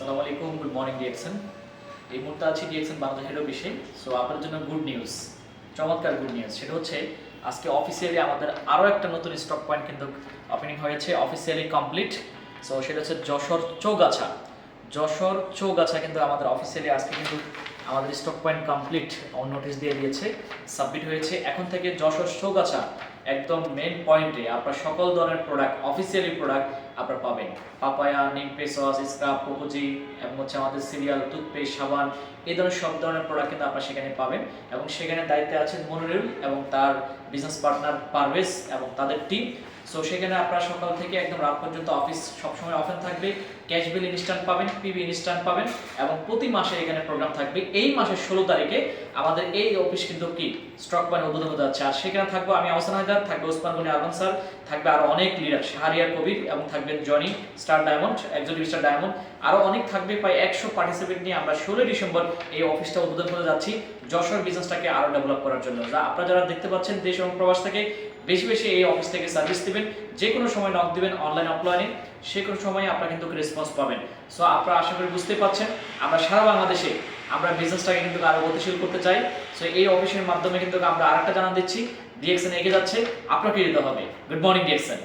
সালাম আলাইকুম good morning DXN এই মুহূর্তে আছি ডিএক্সন বাংলাদেশ হেড অফিসে সো আপনার জন্য গুড নিউজ চমৎকার গুড নিউজ সেটা হচ্ছে, আজকে অফিসিয়ালি আমাদের আরও একটা নতুন স্টক পয়েন্ট কিন্তু ওপেনিং হয়েছে অফিসিয়ালি কমপ্লিট সো সেটা হচ্ছে যশোর চৌগাছা। যশোর চৌগাছা কিন্তু আমাদের অফিসিয়ালি আজকে কিন্তু আমাদের স্টক পয়েন্ট কমপ্লিট নোটিশ দিয়ে দিয়েছে সাবমিট হয়েছে। এখন থেকে যশোর চৌগাছা একদম মেন পয়েন্টে আপনার সকল ধরনের প্রোডাক্ট অফিসিয়ালি প্রোডাক্ট আপনারা পাবেন। পাপায়া, নিম পেসস স্ক্রাব কোকোজি এবং হচ্ছে আমাদের সিরিয়াল টুথপেস্ট সাবান, এই ধরনের সব ধরনের প্রোডাক্ট কিন্তু আপনারা সেখানে পাবেন। এবং সেখানে দায়িত্বে আছেন মনিরুল এবং তার বিজনেস পার্টনার পারভেজ এবং তাদের টিম সো সেখানে আপনারা সকাল থেকে একদম রাত পর্যন্ত অফিস সবসময় ওপেন থাকবে। ক্যাশ বিল ইনস্ট্যান্ট পাবেন পিবি ইনস্ট্যান্ট পাবেন এবং প্রতি মাসে এখানে প্রোগ্রাম থাকবে। এই মাসের ষোলো তারিখে আমাদের এই অফিস কিন্তু কি স্টক পয়েন্ট উদ্বোধন হতে যাচ্ছে। আর সেখানে থাকব আমি হায়দার, থাকবে ওসমান গনি স্যার, থাকবে আরও অনেক লিডার শাহরিয়ার কবির এবং থাকবেন জনি, স্টার ডায়মন্ড একজন স্টার ডায়মন্ড। আরও অনেক থাকবে, প্রায় একশো পার্টিসিপেন্ট নিয়ে আমরা ষোলোই ডিসেম্বর এই অফিসটা উদ্বোধন করে যাচ্ছি। যশোর বিজনেসটাকে আরও ডেভেলপ করার জন্য। আপনারা যারা দেখতে পাচ্ছেন দেশ এবং প্রবাস থেকে বেশি বেশি এই অফিস থেকে সার্ভিস দিবেন। যে কোনো সময় নক দিবেন অনলাইন অফলাইনে সে কোনো সময় আপনারা কিন্তু রেসপন্স পাবেন। সো আপনারা আশা করি বুঝতে পারছেন, আমরা সারা বাংলাদেশে আমরা বিজনেসটাকে কিন্তু আরও গতিশীল করতে চাই। সো এই অফিসের মাধ্যমে কিন্তু আমরা আরেকটা জানা দিচ্ছি ডিএক্সএন এগিয়ে যাচ্ছে আপনাকে যেতে হবে। Good morning DXN